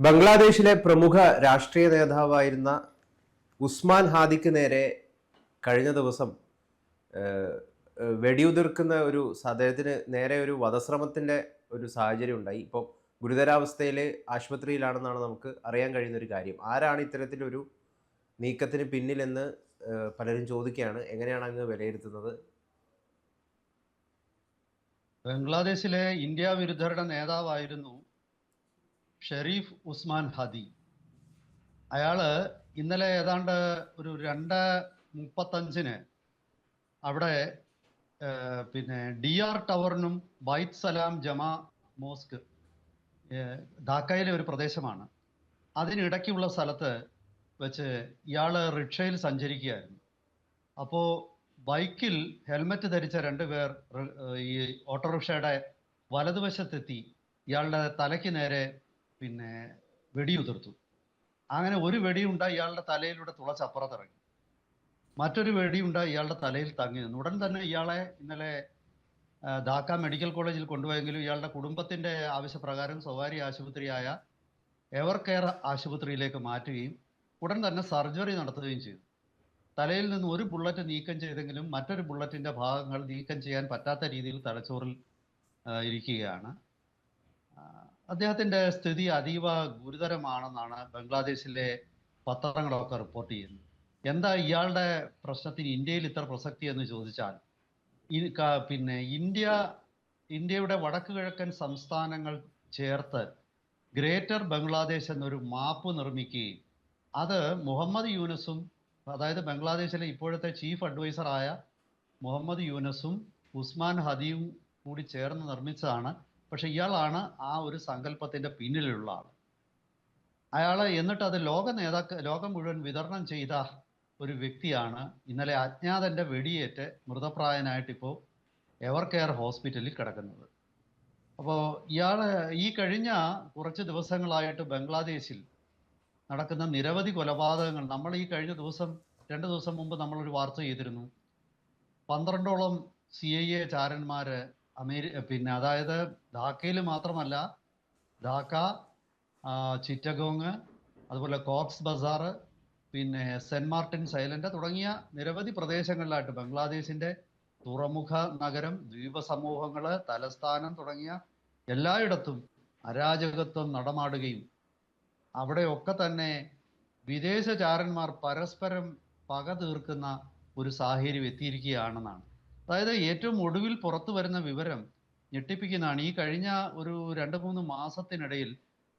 ബംഗ്ലാദേശിലെ പ്രമുഖ രാഷ്ട്രീയ നേതാവായിരുന്ന ഉസ്മാൻ ഹാദിക്ക് നേരെ കഴിഞ്ഞ ദിവസം വെടിയുതിർക്കുന്ന ഒരു അദ്ദേഹത്തിന് നേരെ ഒരു വധശ്രമത്തിന്റെ ഒരു സാഹചര്യം ഉണ്ടായി ഇപ്പം ഗുരുതരാവസ്ഥയിൽ ആശുപത്രിയിലാണെന്നാണ് നമുക്ക് അറിയാൻ കഴിയുന്ന ഒരു കാര്യം. ആരാണ് ഇത്തരത്തിലൊരു നീക്കത്തിന് പിന്നിലെന്ന് പലരും ചോദിക്കുകയാണ്. എങ്ങനെയാണ് അങ്ങ് വിലയിരുത്തുന്നത്? ബംഗ്ലാദേശിലെ ഇന്ത്യ വിരുദ്ധരുടെ നേതാവായിരുന്നു ഷെരീഫ് ഉസ്മാൻ ഹദി. അയാൾ ഇന്നലെ ഏതാണ്ട് ഒരു രണ്ട് മുപ്പത്തഞ്ചിന് അവിടെ പിന്നെ ഡി ആർ ടവറിനും ബൈത്ത് സലാം ജമാ മോസ്ക് ധാക്കയിലെ ഒരു പ്രദേശമാണ്. അതിനിടയ്ക്കുള്ള സ്ഥലത്ത് വെച്ച് ഇയാൾ റിക്ഷയിൽ സഞ്ചരിക്കുകയായിരുന്നു. അപ്പോൾ ബൈക്കിൽ ഹെൽമറ്റ് ധരിച്ച രണ്ട് പേർ ഈ ഓട്ടോറിക്ഷയുടെ വലതുവശത്തെത്തി ഇയാളുടെ തലയ്ക്ക് നേരെ പിന്നെ വെടിയുതിർത്തു. അങ്ങനെ ഒരു വെടിയുണ്ട ഇയാളുടെ തലയിലൂടെ തുളച്ചപ്പുറത്തിറങ്ങി. മറ്റൊരു വെടിയുണ്ട ഇയാളുടെ തലയിൽ തങ്ങി നിന്നു. ഉടൻ തന്നെ ഇയാളെ ഇന്നലെ ധാക്ക മെഡിക്കൽ കോളേജിൽ കൊണ്ടുപോയെങ്കിലും ഇയാളുടെ കുടുംബത്തിന്റെ ആവശ്യപ്രകാരം സ്വകാര്യ ആശുപത്രിയായ എവർ കെയർ ആശുപത്രിയിലേക്ക് മാറ്റുകയും ഉടൻ തന്നെ സർജറി നടത്തുകയും ചെയ്തു. തലയിൽ നിന്ന് ഒരു ബുള്ളറ്റ് നീക്കം ചെയ്തെങ്കിലും മറ്റൊരു ബുള്ളറ്റിന്റെ ഭാഗങ്ങൾ നീക്കം ചെയ്യാൻ പറ്റാത്ത രീതിയിൽ തലച്ചോറിൽ ഇരിക്കുകയാണ്. അദ്ദേഹത്തിന്റെ സ്ഥിതി അതീവ ഗുരുതരമാണെന്നാണ് ബംഗ്ലാദേശിലെ പത്രങ്ങളൊക്കെ റിപ്പോർട്ട് ചെയ്യുന്നത്. എന്താ ഇയാളുടെ പ്രശ്നത്തിന് ഇന്ത്യയിൽ ഇത്ര പ്രസക്തി എന്ന് ചോദിച്ചാൽ പിന്നെ ഇന്ത്യ ഇന്ത്യയുടെ വടക്ക് കിഴക്കൻ സംസ്ഥാനങ്ങൾ ചേർത്ത് ഗ്രേറ്റർ ബംഗ്ലാദേശ് എന്നൊരു മാപ്പ് നിർമ്മിക്കുകയും അത് മുഹമ്മദ് യൂനസും അതായത് ബംഗ്ലാദേശിലെ ഇപ്പോഴത്തെ ചീഫ് അഡ്വൈസറായ മുഹമ്മദ് യൂനസും ഉസ്മാൻ ഹദിയും കൂടി ചേർന്ന് നിർമ്മിച്ചതാണ് പക്ഷെ ഇയാളാണ് ആ ഒരു സങ്കല്പത്തിന്റെ പിന്നിലുള്ള ആൾ അയാളെ എന്നിട്ട് അത് ലോക നേതാക്ക ലോകം മുഴുവൻ വിതരണം ചെയ്ത ഒരു വ്യക്തിയാണ് ഇന്നലെ അജ്ഞാതന്റെ വെടിയേറ്റ് മൃതപ്രായനായിട്ട് ഇപ്പോൾ എവർ കെയർ ഹോസ്പിറ്റലിൽ കിടക്കുന്നത്. അപ്പോൾ ഇയാൾ ഈ കഴിഞ്ഞ കുറച്ച് ദിവസങ്ങളായിട്ട് ബംഗ്ലാദേശിൽ നടക്കുന്ന നിരവധി കൊലപാതകങ്ങൾ നമ്മൾ ഈ കഴിഞ്ഞ ദിവസം രണ്ട് ദിവസം മുമ്പ് നമ്മളൊരു വാർത്ത ചെയ്തിരുന്നു. പന്ത്രണ്ടോളം സി ഐ എ ചാരന്മാര് അമേരി പിന്നെ അതായത് ധാക്കയിൽ മാത്രമല്ല ധാക്ക ചിറ്റഗോങ് അതുപോലെ കോക്സ് ബസാർ പിന്നെ സെന്റ് മാർട്ടിൻ സൈലന്റ് തുടങ്ങിയ നിരവധി പ്രദേശങ്ങളിലായിട്ട് ബംഗ്ലാദേശിന്റെ തുറമുഖ നഗരം ദ്വീപ സമൂഹങ്ങൾ തലസ്ഥാനം തുടങ്ങിയ എല്ലായിടത്തും അരാജകത്വം നടമാടുകയും അവിടെയൊക്കെ തന്നെ വിദേശ ചാരന്മാർ പരസ്പരം പക തീർക്കുന്ന ഒരു സാഹചര്യം എത്തിയിരിക്കുകയാണെന്നാണ്. അതായത് ഏറ്റവും ഒടുവിൽ പുറത്തു വരുന്ന വിവരം ഞെട്ടിപ്പിക്കുന്നതാണ്. ഈ കഴിഞ്ഞ ഒരു രണ്ട് മൂന്ന് മാസത്തിനിടയിൽ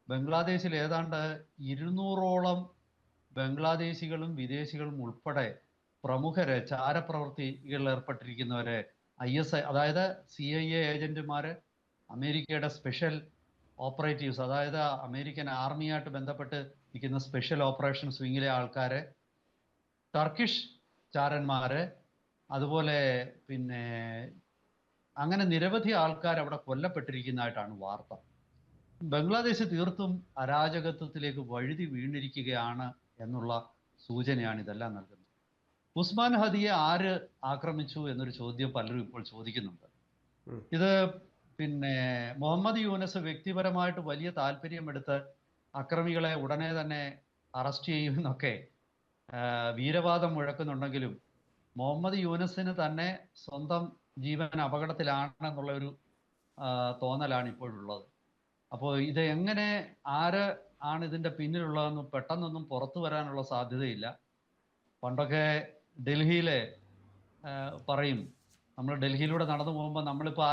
ബംഗ്ലാദേശിൽ ഏതാണ്ട് ഇരുന്നൂറോളം ബംഗ്ലാദേശികളും വിദേശികളും ഉൾപ്പെടെ പ്രമുഖരെ ചാരപ്രവർത്തികളിൽ ഏർപ്പെട്ടിരിക്കുന്നവരെ ഐ എസ് ഐ അതായത് സി ഐ എ ഏജന്റുമാര് അമേരിക്കയുടെ സ്പെഷ്യൽ ഓപ്പറേറ്റീവ്സ് അതായത് അമേരിക്കൻ ആർമിയായിട്ട് ബന്ധപ്പെട്ട് നിൽക്കുന്ന സ്പെഷ്യൽ ഓപ്പറേഷൻസ് വിങ്ങിലെ ആൾക്കാരെ ടർക്കിഷ് ചാരന്മാര് അതുപോലെ പിന്നെ അങ്ങനെ നിരവധി ആൾക്കാർ അവിടെ കൊല്ലപ്പെട്ടിരിക്കുന്നതായിട്ടാണ് വാർത്ത. ബംഗ്ലാദേശ് തീർത്തും അരാജകത്വത്തിലേക്ക് വഴുതി വീണിരിക്കുകയാണ് എന്നുള്ള സൂചനയാണ് ഇതെല്ലാം നൽകുന്നത്. ഉസ്മാൻ ഹദിയെ ആര് ആക്രമിച്ചു എന്നൊരു ചോദ്യം പലരും ഇപ്പോൾ ചോദിക്കുന്നുണ്ട്. ഇത് പിന്നെ മുഹമ്മദ് യൂനസ് വ്യക്തിപരമായിട്ട് വലിയ താല്പര്യമെടുത്ത് അക്രമികളെ ഉടനെ തന്നെ അറസ്റ്റ് ചെയ്യുമെന്നൊക്കെ വീരവാദം മുഴക്കുന്നുണ്ടെങ്കിലും മുഹമ്മദ് യൂനസിന് തന്നെ സ്വന്തം ജീവൻ അപകടത്തിലാണെന്നുള്ള ഒരു തോന്നലാണ് ഇപ്പോഴുള്ളത്. അപ്പോൾ ഇത് എങ്ങനെ ആര് ആണ് ഇതിന്റെ പിന്നിലുള്ളതെന്ന് പെട്ടെന്നൊന്നും പുറത്തു വരാനുള്ള സാധ്യതയില്ല. പണ്ടൊക്കെ ഡൽഹിയിലെ പറയും നമ്മൾ ഡൽഹിയിലൂടെ നടന്നു പോകുമ്പോൾ നമ്മളിപ്പോൾ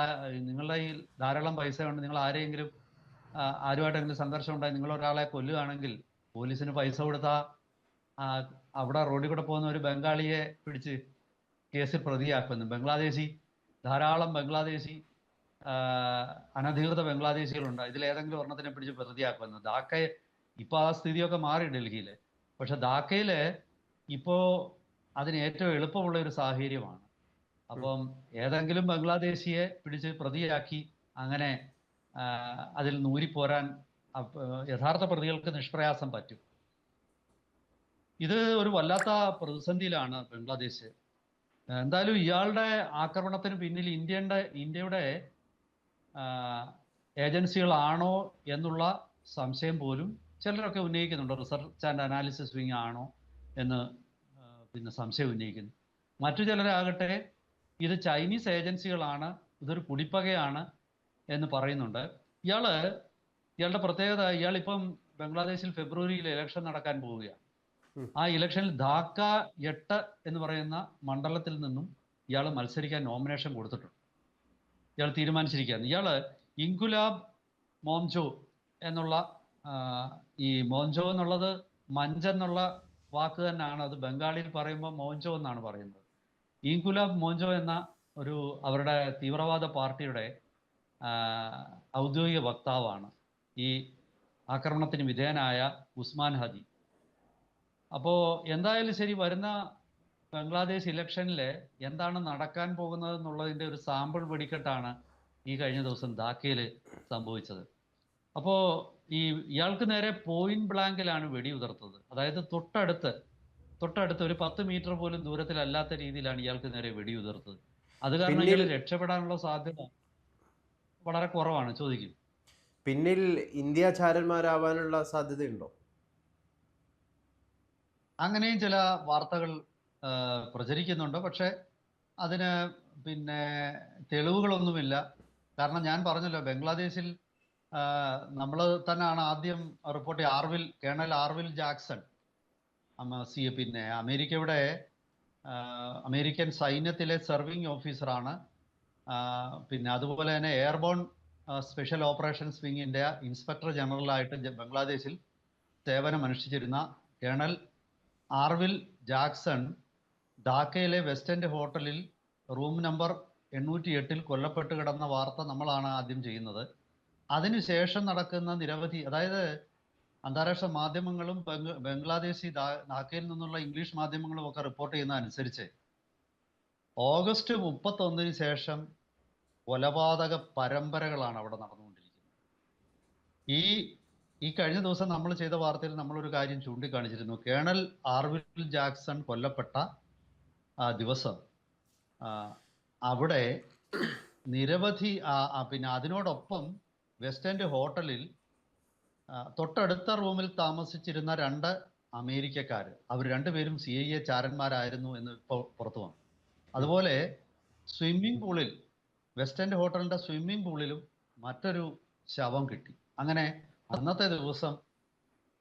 നിങ്ങളുടെ കയ്യിൽ ധാരാളം പൈസ ഉണ്ട് നിങ്ങൾ ആരെയെങ്കിലും ആരുമായിട്ടെങ്കിലും സംഘർഷം ഉണ്ടായി നിങ്ങൾ ഒരാളെ കൊല്ലുകയാണെങ്കിൽ പോലീസിന് പൈസ കൊടുത്താൽ അവിടെ റോഡിൽ കൂടെ പോകുന്ന ഒരു ബംഗാളിയെ പിടിച്ച് കേസിൽ പ്രതിയാക്കുന്നു. ബംഗ്ലാദേശി ധാരാളം ബംഗ്ലാദേശി അനധികൃത ബംഗ്ലാദേശികളുണ്ട്. ഇതിലേതെങ്കിലും ഒരെണ്ണത്തിനെ പിടിച്ച് പ്രതിയാക്കുന്നു ധാക്ക ഇപ്പോൾ ആ സ്ഥിതിയൊക്കെ മാറി ഡൽഹിയിൽ പക്ഷെ ധാക്കയിൽ ഇപ്പോൾ അതിന് ഏറ്റവും എളുപ്പമുള്ള ഒരു സാഹചര്യമാണ്. അപ്പം ഏതെങ്കിലും ബംഗ്ലാദേശിയെ പിടിച്ച് പ്രതിയാക്കി അങ്ങനെ അതിൽ നൂരിപ്പോരാൻ യഥാർത്ഥ പ്രതികൾക്ക് നിഷ്പ്രയാസം പറ്റും. ഇത് ഒരു വല്ലാത്ത പ്രതിസന്ധിയിലാണ് ബംഗ്ലാദേശ്. എന്തായാലും ഇയാളുടെ ആക്രമണത്തിന് പിന്നിൽ ഇന്ത്യയുടെ ഇന്ത്യയുടെ ഏജൻസികളാണോ എന്നുള്ള സംശയം പോലും ചിലരൊക്കെ ഉന്നയിക്കുന്നുണ്ട്. റിസർച്ച് ആൻഡ് അനാലിസിസ് വിങ് ആണോ എന്ന് പിന്നെ സംശയം ഉന്നയിക്കുന്നു. മറ്റു ചിലരാകട്ടെ ഇത് ചൈനീസ് ഏജൻസികളാണ് ഇതൊരു കുടിപ്പകയാണ് എന്ന് പറയുന്നുണ്ട്. ഇയാൾ ഇയാളുടെ പ്രത്യേകത ഇയാളിപ്പം ബംഗ്ലാദേശിൽ ഫെബ്രുവരിയിൽ ഇലക്ഷൻ നടക്കാൻ പോവുകയാണ്. ആ ഇലക്ഷനിൽ ധാക്ക എട്ട് എന്ന് പറയുന്ന മണ്ഡലത്തിൽ നിന്നും ഇയാൾ മത്സരിക്കാൻ നോമിനേഷൻ കൊടുത്തിട്ടുണ്ട്. ഇയാൾ തീരുമാനിച്ചിരിക്കുകയാണ്. ഇയാൾ ഇൻകുലാബ് മോംജോ എന്നുള്ള ഈ മോഞ്ചോ എന്നുള്ളത് മഞ്ചെന്നുള്ള വാക്ക് തന്നെയാണ്. അത് ബംഗാളിയിൽ പറയുമ്പോൾ മോഞ്ചോ എന്നാണ് പറയുന്നത്. ഇൻകുലാബ് മോഞ്ചോ എന്ന ഒരു അവരുടെ തീവ്രവാദ പാർട്ടിയുടെ ഔദ്യോഗിക വക്താവാണ്. ഈ ആക്രമണത്തിന് വിധേയനായ ഉസ്മാൻ ഹദി. അപ്പോൾ എന്തായാലും ശരി വരുന്ന ബംഗ്ലാദേശ് ഇലക്ഷനിൽ എന്താണ് നടക്കാൻ പോകുന്നത് എന്നുള്ളതിന്റെ ഒരു സാമ്പിൾ വെടിക്കെട്ടാണ് ഈ കഴിഞ്ഞ ദിവസം ധാക്കയിൽ സംഭവിച്ചത്. അപ്പോ ഈ ഇയാൾക്ക് നേരെ പോയിന്റ് ബ്ലാങ്കിലാണ് വെടി ഉതിർത്തത്. അതായത് തൊട്ടടുത്ത് തൊട്ടടുത്ത് ഒരു പത്ത് മീറ്റർ പോലും ദൂരത്തിലല്ലാത്ത രീതിയിലാണ് ഇയാൾക്ക് നേരെ വെടി ഉതിർത്തത്. അത് കാരണം ഇയാൾ രക്ഷപ്പെടാനുള്ള സാധ്യത വളരെ കുറവാണ്. ചോദിക്കും. പിന്നിൽ ഇന്ത്യ ചാരന്മാരാവാനുള്ള സാധ്യതയുണ്ടോ? അങ്ങനെയും ചില വാർത്തകൾ പ്രചരിക്കുന്നുണ്ട്. പക്ഷേ അതിന് പിന്നെ തെളിവുകളൊന്നുമില്ല. കാരണം ഞാൻ പറഞ്ഞല്ലോ ബംഗ്ലാദേശിൽ നമ്മൾ തന്നെയാണ് ആദ്യം report Orville colonel Orville Jackson. C പിന്നെ അമേരിക്കയുടെ അമേരിക്കൻ സൈന്യത്തിലെ സെർവിങ് ഓഫീസറാണ്. പിന്നെ അതുപോലെ തന്നെ എയർബോൺ സ്പെഷ്യൽ ഓപ്പറേഷൻസ് വിങ്ങിന്റെ ഇൻസ്പെക്ടർ ജനറലായിട്ട് ബംഗ്ലാദേശിൽ സേവനം അനുഷ്ഠിച്ചിരുന്ന കേണൽ ആർവിൽ ജാക്സൺ ധാക്കയിലെ വെസ്റ്റ് എൻഡ് ഹോട്ടലിൽ റൂം നമ്പർ എണ്ണൂറ്റി എട്ടിൽ കൊല്ലപ്പെട്ട് കിടന്ന വാർത്ത നമ്മളാണ് ആദ്യം ചെയ്യുന്നത്. അതിനുശേഷം നടക്കുന്ന നിരവധി അതായത് അന്താരാഷ്ട്ര മാധ്യമങ്ങളും ബംഗ്ലാദേശി ധാക്കയിൽ നിന്നുള്ള ഇംഗ്ലീഷ് മാധ്യമങ്ങളും ഒക്കെ റിപ്പോർട്ട് ചെയ്യുന്ന അനുസരിച്ച് ഓഗസ്റ്റ് മുപ്പത്തൊന്നിന് ശേഷം കൊലപാതക പരമ്പരകളാണ് അവിടെ നടന്നുകൊണ്ടിരിക്കുന്നത്. ഈ ഈ കഴിഞ്ഞ ദിവസം നമ്മൾ ചെയ്ത വാർത്തയിൽ നമ്മൾ ഒരു കാര്യം ചൂണ്ടിക്കാണിച്ചിരുന്നു. കേണൽ ആർവിൽ ജാക്സൺ കൊല്ലപ്പെട്ട ആ ദിവസം അവിടെ നിരവധി പിന്നെ അതിനോടൊപ്പം വെസ്റ്റ് ഹോട്ടലിൽ തൊട്ടടുത്ത റൂമിൽ താമസിച്ചിരുന്ന രണ്ട് അമേരിക്കക്കാർ അവർ രണ്ടുപേരും സി ഐ എ ചാരന്മാരായിരുന്നു എന്ന് ഇപ്പോൾ പുറത്തു വന്നു. അതുപോലെ സ്വിമ്മിംഗ് പൂളിൽ വെസ്റ്റ് എൻഡ് ഹോട്ടലിന്റെ സ്വിമ്മിംഗ് പൂളിലും മറ്റൊരു ശവം കിട്ടി. അങ്ങനെ അന്നത്തെ ദിവസം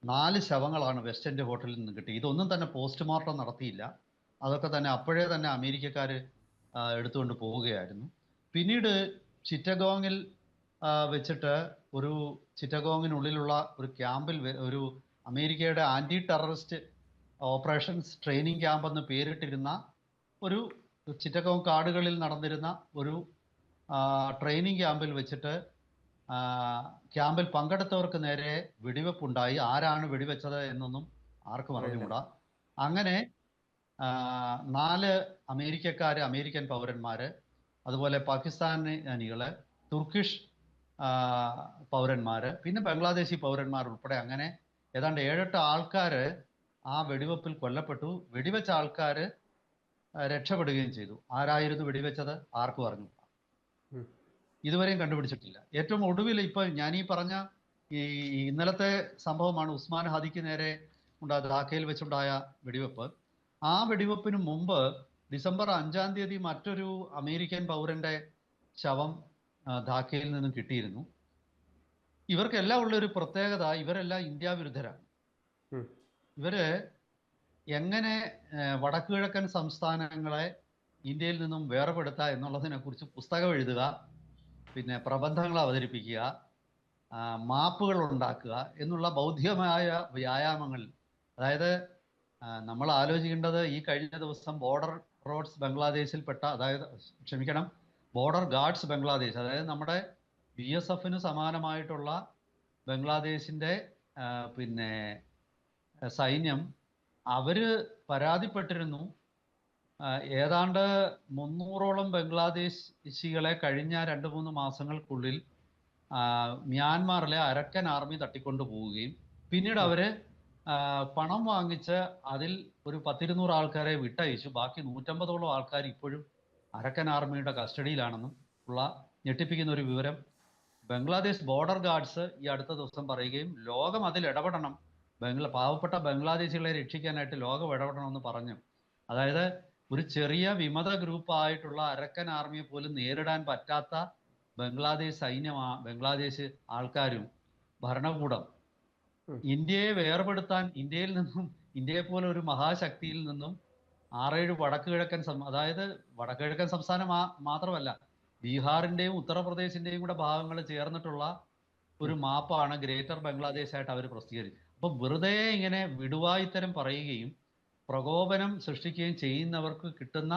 നാല് ശവങ്ങളാണ് വെസ്റ്റ് എൻഡ് ഹോട്ടലിൽ നിന്ന് കിട്ടി. ഇതൊന്നും തന്നെ പോസ്റ്റ്മോർട്ടം നടത്തിയില്ല. അതൊക്കെ തന്നെ അപ്പോഴേ തന്നെ അമേരിക്കക്കാർ എടുത്തുകൊണ്ട് പോവുകയായിരുന്നു. പിന്നീട് ചിറ്റഗോങ്ങിൽ വെച്ചിട്ട് ഒരു ചിറ്റഗോങ്ങിനുള്ളിലുള്ള ഒരു ക്യാമ്പിൽ ഒരു അമേരിക്കയുടെ anti terrorist operations training camp എന്ന് പേരിട്ടിരുന്ന ഒരു ചിറ്റഗോങ് കാടുകളിൽ നടന്നിരുന്ന ഒരു ട്രെയിനിങ് ക്യാമ്പിൽ വെച്ചിട്ട് ക്യാമ്പിൽ പങ്കെടുത്തവർക്ക് നേരെ വെടിവെപ്പുണ്ടായി. ആരാണ് വെടിവെച്ചത് എന്നൊന്നും ആർക്കും അറിഞ്ഞുകൂടാ. അങ്ങനെ നാല് അമേരിക്കക്കാര് അമേരിക്കൻ പൗരന്മാര് അതുപോലെ പാകിസ്ഥാനികൾ തുർക്കിഷ് പൗരന്മാര് പിന്നെ ബംഗ്ലാദേശി പൗരന്മാർ ഉൾപ്പെടെ അങ്ങനെ ഏതാണ്ട് ഏഴെട്ട് ആൾക്കാര് ആ വെടിവെപ്പിൽ കൊല്ലപ്പെട്ടു. വെടിവെച്ച ആൾക്കാര് രക്ഷപ്പെടുകയും ചെയ്തു. ആരായിരുന്നു വെടിവെച്ചത്? ആർക്കും അറിഞ്ഞു. ഇതുവരെയും കണ്ടുപിടിച്ചിട്ടില്ല. ഏറ്റവും ഒടുവിൽ ഇപ്പൊ ഞാൻ ഈ പറഞ്ഞ ഈ ഇന്നലത്തെ സംഭവമാണ് ഉസ്മാൻ ഹാദിക്ക് നേരെ ഉണ്ടായ ധാക്കയിൽ വെച്ചുണ്ടായ വെടിവെപ്പ്. ആ വെടിവെപ്പിന് മുമ്പ് ഡിസംബർ അഞ്ചാം തീയതി മറ്റൊരു അമേരിക്കൻ പൗരന്റെ ശവം ധാക്കയിൽ നിന്നും കിട്ടിയിരുന്നു. ഇവർക്കെല്ലാം ഉള്ള ഒരു പ്രത്യേകത ഇവരെല്ലാം ഇന്ത്യ വിരുദ്ധരാണ്. ഇവർ എങ്ങനെ വടക്കു വടക്ക് കിഴക്കൻ സംസ്ഥാനങ്ങളെ ഇന്ത്യയിൽ നിന്നും വേർപെടുത്തുക എന്നുള്ളതിനെ കുറിച്ച് പുസ്തകം എഴുതുക പിന്നെ പ്രബന്ധങ്ങൾ അവതരിപ്പിക്കുക മാപ്പുകൾ ഉണ്ടാക്കുക എന്നുള്ള ബൗദ്ധികമായ വ്യായാമങ്ങൾ. അതായത് നമ്മൾ ആലോചിക്കേണ്ടത് ഈ കഴിഞ്ഞ ദിവസം ബോർഡർ റോഡ്സ് ബംഗ്ലാദേശിൽപ്പെട്ട അതായത് ക്ഷമിക്കണം ബോർഡർ ഗാർഡ്സ് ബംഗ്ലാദേശ് അതായത് നമ്മുടെ ബി എസ് എഫിന് സമാനമായിട്ടുള്ള ബംഗ്ലാദേശിന്റെ പിന്നെ സൈന്യം അവർ പരാതിപ്പെട്ടിരുന്നു. ഏതാണ്ട് മുന്നൂറോളം ബംഗ്ലാദേശികളെ കഴിഞ്ഞ രണ്ട് മൂന്ന് മാസങ്ങൾക്കുള്ളിൽ മ്യാൻമാറിലെ അരക്കൻ ആർമി തട്ടിക്കൊണ്ടു പോവുകയും പിന്നീട് അവർ പണം വാങ്ങിച്ച് അതിൽ ഒരു പത്തിരുന്നൂറ് ആൾക്കാരെ വിട്ടയച്ചു. ബാക്കി നൂറ്റമ്പതോളം ആൾക്കാർ ഇപ്പോഴും അരക്കൻ ആർമിയുടെ കസ്റ്റഡിയിലാണെന്നും ഉള്ള ഞെട്ടിപ്പിക്കുന്ന ഒരു വിവരം. ബംഗ്ലാദേശ് ബോർഡർ ഗാർഡ്സ് ഈ അടുത്ത ദിവസം പറയുകയും ലോകം അതിൽ ഇടപെടണം. ബംഗ്ലാ പാവപ്പെട്ട ബംഗ്ലാദേശികളെ രക്ഷിക്കാനായിട്ട് ലോകം ഇടപെടണമെന്ന് പറഞ്ഞു. അതായത് ഒരു ചെറിയ വിമത ഗ്രൂപ്പ് ആയിട്ടുള്ള അരക്കൻ ആർമിയെ പോലും നേരിടാൻ പറ്റാത്ത ബംഗ്ലാദേശ് സൈന്യമാ ബംഗ്ലാദേശ് ആൾക്കാരും ഭരണകൂടം. ഇന്ത്യയെ വേർപെടുത്താൻ ഇന്ത്യയിൽ നിന്നും ഇന്ത്യയെ പോലെ ഒരു മഹാശക്തിയിൽ നിന്നും ആറേഴ് വടക്ക് കിഴക്കൻ അതായത് വടക്ക് കിഴക്കൻ സംസ്ഥാനം മാത്രമല്ല ബീഹാറിന്റെയും ഉത്തർപ്രദേശിന്റെയും കൂടെ ഭാഗങ്ങൾ ചേർന്നിട്ടുള്ള ഒരു മാപ്പാണ് ഗ്രേറ്റർ ബംഗ്ലാദേശ് ആയിട്ട് അവർ പ്രസിദ്ധീകരിച്ചത് അപ്പൊ വെറുതെ ഇങ്ങനെ വിടുവായിത്തരം പറയുകയും പ്രകോപനം സൃഷ്ടിക്കുകയും ചെയ്യുന്നവർക്ക് കിട്ടുന്ന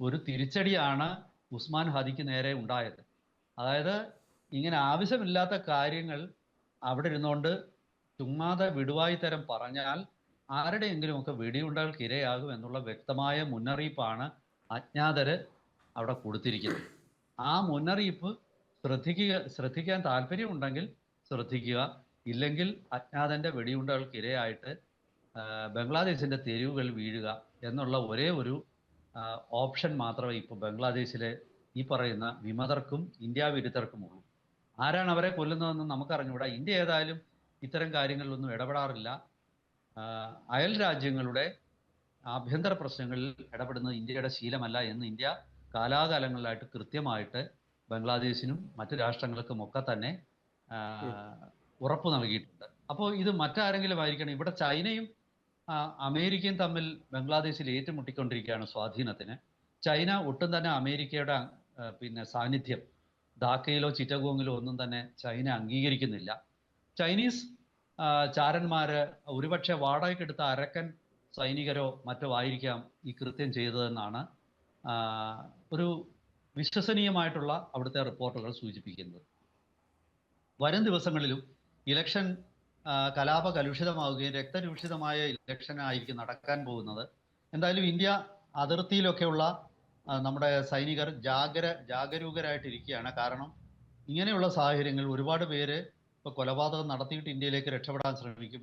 ഒരു തിരിച്ചടിയാണ് ഉസ്മാൻ ഹദിക്ക് നേരെ ഉണ്ടായത്. അതായത് ഇങ്ങനെ ആവശ്യമില്ലാത്ത കാര്യങ്ങൾ അവിടെ ഇരുന്നുകൊണ്ട് ചുമ്മാതെ വിടുവായിത്തരം പറഞ്ഞാൽ ആരുടെയെങ്കിലുമൊക്കെ വെടിയുണ്ടകൾക്ക് ഇരയാകും എന്നുള്ള വ്യക്തമായ മുന്നറിയിപ്പാണ് അജ്ഞാതര് അവിടെ കൊടുത്തിരിക്കുന്നത്. ആ മുന്നറിയിപ്പ് ശ്രദ്ധിക്കുക ശ്രദ്ധിക്കാൻ താല്പര്യമുണ്ടെങ്കിൽ ശ്രദ്ധിക്കുക. ഇല്ലെങ്കിൽ അജ്ഞാതന്റെ വെടിയുണ്ടകൾക്ക് ഇരയായിട്ട് ആ, ബംഗ്ലാദേശിന്റെ തെരുവുകൾ വീഴുക എന്നുള്ള ഒരേ ഒരു ഓപ്ഷൻ മാത്രമേ ഇപ്പോൾ ബംഗ്ലാദേശിലെ ഈ പറയുന്ന വിമതർക്കും ഇന്ത്യ വിരുദ്ധർക്കുമുള്ളൂ ആരാണ് അവരെ കൊല്ലുന്നതെന്ന് നമുക്കറിഞ്ഞുകൂടാ. ഇന്ത്യ ഏതായാലും ഇത്തരം കാര്യങ്ങളിലൊന്നും ഇടപെടാറില്ല. അയൽ രാജ്യങ്ങളുടെ ആഭ്യന്തര പ്രശ്നങ്ങളിൽ ഇടപെടുന്നത് ഇന്ത്യയുടെ ശീലമല്ല എന്ന് ഇന്ത്യ കാലാകാലങ്ങളിലായിട്ട് കൃത്യമായിട്ട് ബംഗ്ലാദേശിനും മറ്റു രാഷ്ട്രങ്ങൾക്കും ഒക്കെ തന്നെ ഉറപ്പ് നൽകിയിട്ടുണ്ട്. അപ്പോൾ ഇത് മറ്റാരെങ്കിലും ആയിരിക്കണം. ഇവിടെ ചൈനയും അമേരിക്കയും തമ്മിൽ ബംഗ്ലാദേശിൽ ഏറ്റുമുട്ടിക്കൊണ്ടിരിക്കുകയാണ് സ്വാധീനത്തിന്. ചൈന ഒട്ടും തന്നെ അമേരിക്കയുടെ പിന്നെ സാന്നിധ്യം ധാക്കയിലോ ചിറ്റഗോങ്ങിലോ ഒന്നും തന്നെ ചൈന അംഗീകരിക്കുന്നില്ല. ചൈനീസ് ചാരന്മാര് ഒരുപക്ഷെ വാടകയ്ക്കെടുത്ത അരക്കൻ സൈനികരോ മറ്റോ ആയിരിക്കാം ഈ കൃത്യം ചെയ്തതെന്നാണ് ഒരു വിശ്വസനീയമായിട്ടുള്ള അവിടുത്തെ റിപ്പോർട്ടുകൾ സൂചിപ്പിക്കുന്നത്. വരും ദിവസങ്ങളിലും ഇലക്ഷൻ കലാപ കലുഷിതമാവുകയും രക്തരൂഷിതമായ ഇലക്ഷൻ ആയിരിക്കും നടക്കാൻ പോകുന്നത്. എന്തായാലും ഇന്ത്യ അതിർത്തിയിലൊക്കെയുള്ള നമ്മുടെ സൈനികർ ജാഗര ജാഗരൂകരായിട്ടിരിക്കുകയാണ്. കാരണം ഇങ്ങനെയുള്ള സാഹചര്യങ്ങൾ ഒരുപാട് പേര് ഇപ്പോൾ കൊലപാതകം നടത്തിയിട്ട് ഇന്ത്യയിലേക്ക് രക്ഷപ്പെടാൻ ശ്രമിക്കും.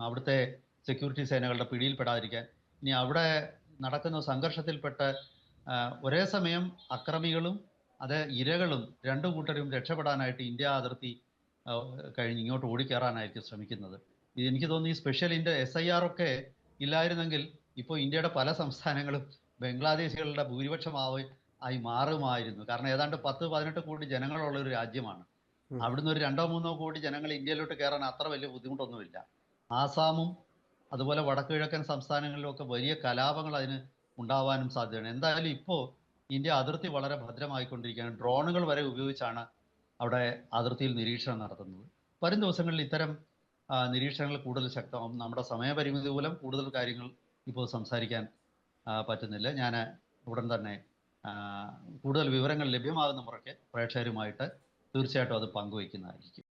അവിടുത്തെ സെക്യൂരിറ്റി സേനകളുടെ പിടിയിൽപ്പെടാതിരിക്കാൻ. ഇനി അവിടെ നടക്കുന്ന സംഘർഷത്തിൽപ്പെട്ട് ഒരേ സമയം അക്രമികളും അത് ഇരകളും രണ്ടു കൂട്ടരും രക്ഷപ്പെടാനായിട്ട് ഇന്ത്യ അതിർത്തി കഴിഞ്ഞ് ഇങ്ങോട്ട് ഓടിക്കയറാനായിരിക്കും ശ്രമിക്കുന്നത്. ഇത് എനിക്ക് തോന്നുന്നു ഈ സ്പെഷ്യൽ ഇന്റെ എസ് ഐ ആർ ഒക്കെ ഇല്ലായിരുന്നെങ്കിൽ ഇപ്പോൾ ഇന്ത്യയുടെ പല സംസ്ഥാനങ്ങളും ബംഗ്ലാദേശികളുടെ ഭൂരിപക്ഷമാവ ആയി മാറുമായിരുന്നു. കാരണം ഏതാണ്ട് പത്ത് പതിനെട്ട് കോടി ജനങ്ങളുള്ള ഒരു രാജ്യമാണ്. അവിടുന്ന് ഒരു രണ്ടോ മൂന്നോ കോടി ജനങ്ങൾ ഇന്ത്യയിലോട്ട് കയറാൻ അത്ര വലിയ ബുദ്ധിമുട്ടൊന്നുമില്ല. ആസാമും അതുപോലെ വടക്ക് കിഴക്കൻ സംസ്ഥാനങ്ങളിലൊക്കെ വലിയ കലാപങ്ങൾ അതിന് ഉണ്ടാവാനും സാധ്യതയാണ് എന്തായാലും ഇപ്പോൾ ഇന്ത്യ അതിർത്തി വളരെ ഭദ്രമായിക്കൊണ്ടിരിക്കുകയാണ്. ഡ്രോണുകൾ വരെ ഉപയോഗിച്ചാണ് അവിടെ അതിർത്തിയിൽ നിരീക്ഷണം നടത്തുന്നത്. വരും ദിവസങ്ങളിൽ ഇത്തരം നിരീക്ഷണങ്ങൾ കൂടുതൽ ശക്തമാകും നമ്മുടെ സമയപരിമിതി മൂലം കൂടുതൽ കാര്യങ്ങൾ ഇപ്പോൾ സംസാരിക്കാൻ പറ്റുന്നില്ല. ഞാൻ ഉടൻ തന്നെ കൂടുതൽ വിവരങ്ങൾ ലഭ്യമാകുന്ന മുറയ്ക്ക് പ്രേക്ഷകരുമായിട്ട് തീർച്ചയായിട്ടും അത് പങ്കുവയ്ക്കുന്നതായിരിക്കും.